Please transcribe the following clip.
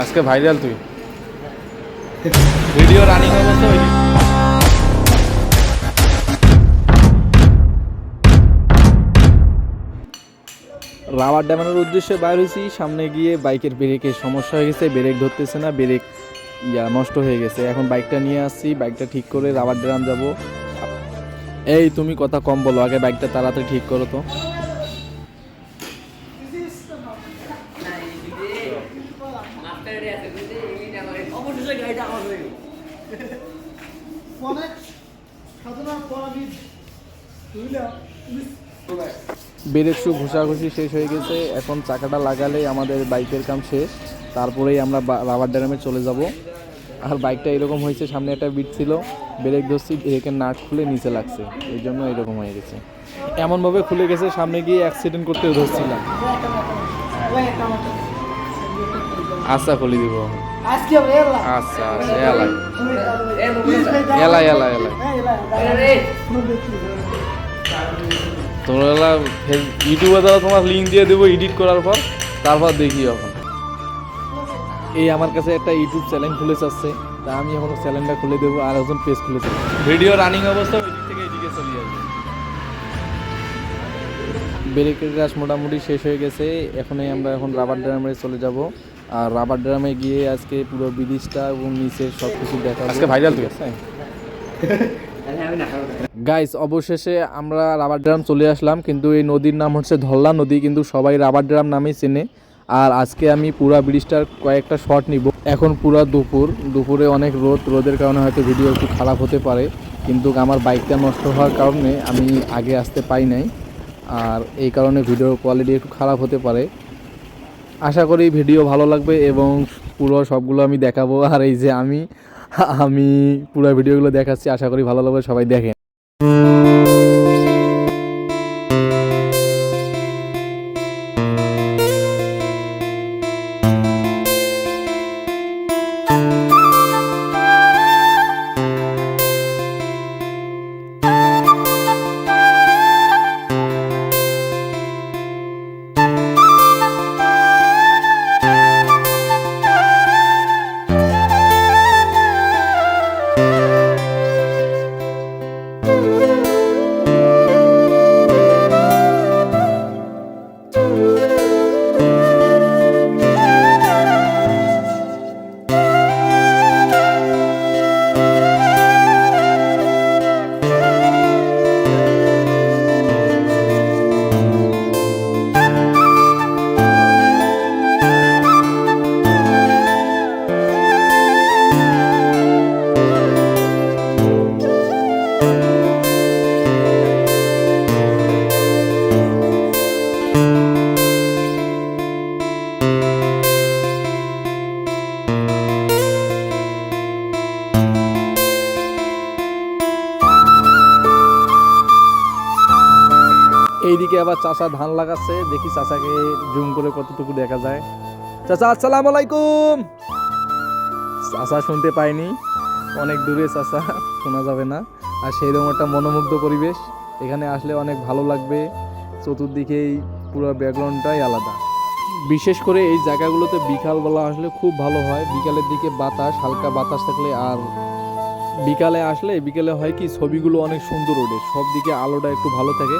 আজকে ভাইরাল তুই। Video running অবস্থা ওই রাবার ড্যামানোর উদ্দেশ্যে বাইর হয়েছি। সামনে গিয়ে বাইকের ব্রেকের সমস্যা হয়ে গেছে ব্রেক ধরতেছে না ব্রেক ইয়া নষ্ট হয়ে গেছে। এখন বাইকটা নিয়ে আসছি বাইকটা ঠিক করে রাবার ড্রাম যাব। এই তুমি কথা কম বলো আগে বাইকটা তাড়াতাড়ি ঠিক করো তো। শু ঘষাঘষি শেষ হয়ে গেছে এখন চাকাটা লাগালে আমাদের বাইকের কাম শেষ তারপরেই আমরা রাবার ড্যামে চলে যাব। আর বাইকটা এরকম হয়েছে সামনে একটা বিট ছিল ব্রেক ধরছি ব্রেকের নাট খুলে নিচে লাগছে এই জন্য এরকম হয়ে গেছে। এমনভাবে খুলে গেছে সামনে গিয়ে অ্যাক্সিডেন্ট করতে ধরছিলাম। আচ্ছা খুলে দিব। আজকে এলা। আচ্ছা আচ্ছা এলাই এলাই এলাই। এলাই তোমরা এলা ইউটিউবে দ্বারা তোমার লিঙ্ক দিয়ে দেবো এডিট করার পর তারপর দেখি এখন। এই আমার কাছে একটা ইউটিউব চ্যানেল খুলে যাচ্ছে তা আমি এখন চ্যানেলটা খুলে দেবো আর একজন পেজ খুলে দেবো। ভিডিও রানিং অবস্থা থেকে এদিকে চলে যাবে। ব্রেকের কাজ মোটামুটি শেষ হয়ে গেছে এখনই আমরা এখন রাবার ড্রামে চলে যাব। আর রাবার ড্রামে গিয়ে আজকে পুরো ব্রিজটা এবং নিচের সব কিছু দেখা আজকে ভাইরাল তুই আছে গাইস অবশেষে আমরা রাবার ড্রাম চলে আসলাম কিন্তু এই নদীর নাম হচ্ছে ধল্লা নদী কিন্তু সবাই রাবার ড্রাম নামেই চেনে। আর আজকে আমি পুরা ব্রিজটার কয়েকটা শট নিব। এখন পুরা দুপুর দুপুরে অনেক রোদ রোদের কারণে হয়তো ভিডিও একটু খারাপ হতে পারে কিন্তু আমার বাইকটা নষ্ট হওয়ার কারণে আমি আগে আসতে পাই নাই। আর এই কারণে ভিডিওর কোয়ালিটি একটু খারাপ হতে পারে। আশা করি ভিডিও ভালো লাগবে এবং পুরো সবগুলো আমি দেখাবো। আর এই যে আমি আমি পুরো ভিডিওগুলো দেখাচ্ছি, আশা করি ভালো লাগবে, সবাই দেখেন। এইদিকে আবার চাচা ধান লাগাচ্ছে, দেখি চাচাকে জুম করে কতটুকু দেখা যায়। চাচা, আসসালামু আলাইকুম। চাচা শুনতে পাইনি। অনেক দূরে চাচা, শোনা যাবে না। আর সেই রকম একটা মনোমুগ্ধ পরিবেশ। এখানে আসলে অনেক ভালো লাগবে। চতুর্দিকেই পুরো ব্যাকগ্রাউন্ডটাই আলাদা। বিশেষ করে এই জায়গাগুলোতে বিকালবেলা আসলে খুব ভালো হয়। বিকালের দিকে বাতাস, হালকা বাতাস থাকলে আর বিকালে আসলে, বিকেলে হয় কি, ছবিগুলো অনেক সুন্দর ওঠে। সব দিকে আলোটা একটু ভালো থাকে।